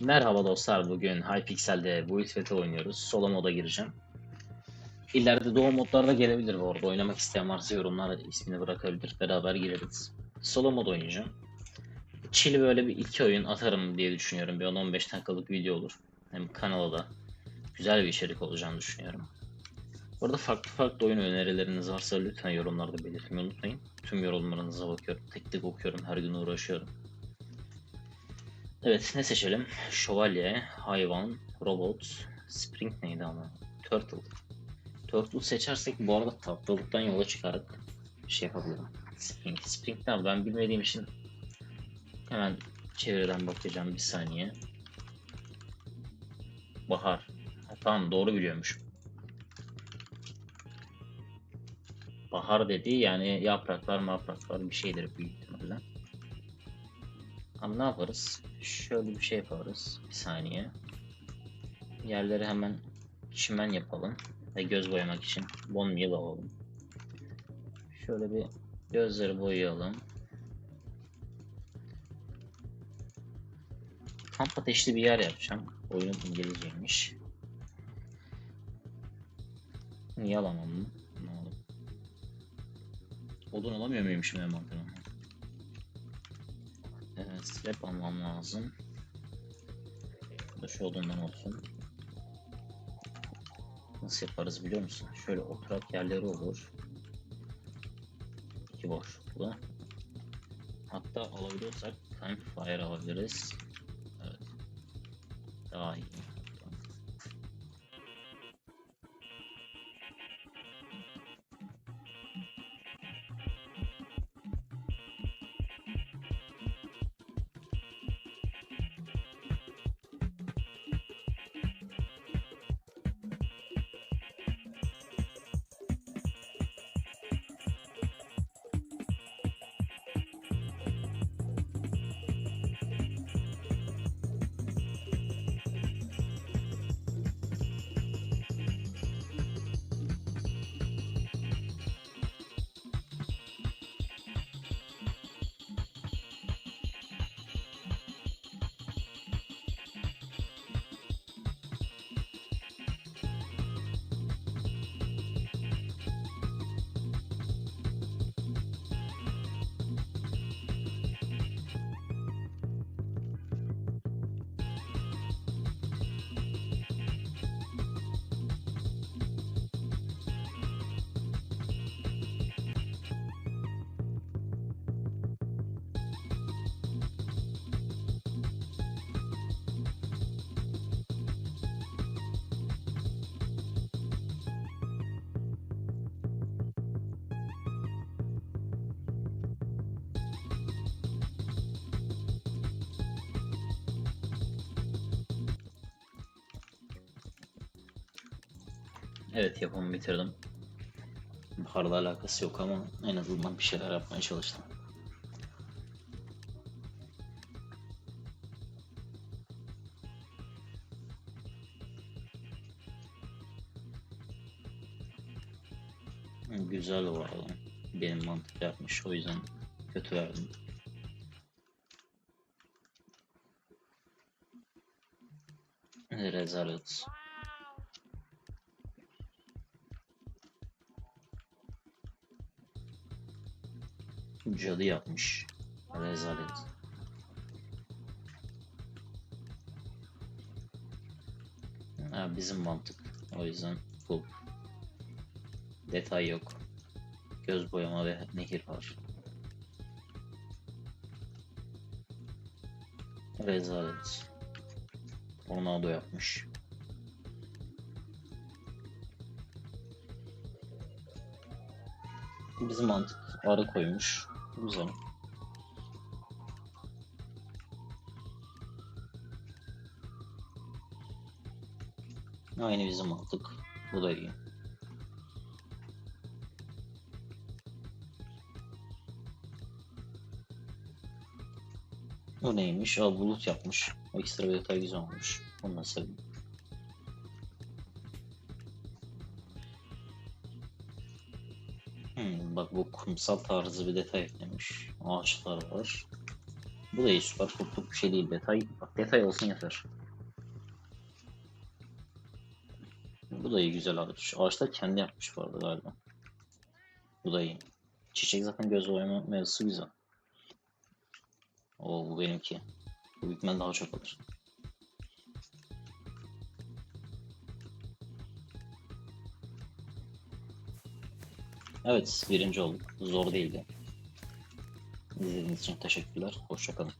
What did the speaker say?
Merhaba dostlar, bugün Hypixel'de Build Fete oynuyoruz. Solo moda gireceğim. İleride doğu modlarda gelebilir bu arada. Oynamak isteyen varsa yorumlara ismini bırakabilir. Beraber gireriz. Solo mod oynayacağım. Chill böyle bir iki oyun atarım diye düşünüyorum. Bir 10-15 dakikalık video olur. Hem kanala da güzel bir içerik olacağını düşünüyorum. Bu farklı farklı oyun önerileriniz varsa lütfen yorumlarda belirtmeyi unutmayın. Tüm yorumlarınıza bakıyorum. Tek tek okuyorum. Her gün uğraşıyorum. Evet ne seçelim? Şövalye, hayvan, robot, spring neydi ama? Turtle. Turtle seçersek bu arada tatlılıktan yola çıkarak şey yapabilirim. Spring. Spring ne abi? ben bilmediğim için hemen çevreden bakacağım bir saniye. Bahar. Ha, tamam doğru biliyormuşum. Bahar dedi yani yapraklar mapraklar bir şeydir büyük Ama ne yaparız? Şöyle bir şey yaparız. Bir saniye. Yerleri hemen çimen yapalım. Ve göz boyamak için bon meal alalım. Şöyle bir gözleri boyayalım. Kamp ateşli bir yer yapacağım. Oyunun İngilizceymiş. Niye alamam mı? Ne oldu? Odun alamıyor muyum şimdi envanterime? Slab almam lazım. Şu odundan olsun. Nasıl yaparız biliyor musun? Şöyle oturak yerleri olur. İki boşluklu. Hatta alabiliyorsak campfire alabiliriz. Evet. Daha iyi. Evet yapımı bitirdim. Baharla alakası yok ama en azından bir şeyler yapmaya çalıştım. Güzel o arada. Benim mantık yapmış o yüzden kötü verdim. Rezalet. Cadı yapmış. Rezalet. Ha, bizim mantık. O yüzden bu. Detay yok. Göz boyama ve nehir var. Rezalet. Tornado yapmış. Bizim mantık arı koymuş. Güzel. Aynı bizim mantık. Bu da iyi. O neymiş? Aa bulut yapmış. O ekstra bir detay güzel olmuş. Onu da sevdim. Hmm, bak bu kumsal tarzı bir detay eklemiş. Ağaçlar var. Bu da iyi süper. Kurtluk bir şey değil. Detay, bak detay olsun yeter. Bu da iyi güzel. Şu ağaçlar kendi yapmış bu arada galiba. Bu da iyi. Çiçek zaten göz oyma mevzusu güzel. Oo bu benimki. Bu ihtimal daha çok olur. Evet birinci olduk. Zor değildi. İzlediğiniz için teşekkürler. Hoşçakalın.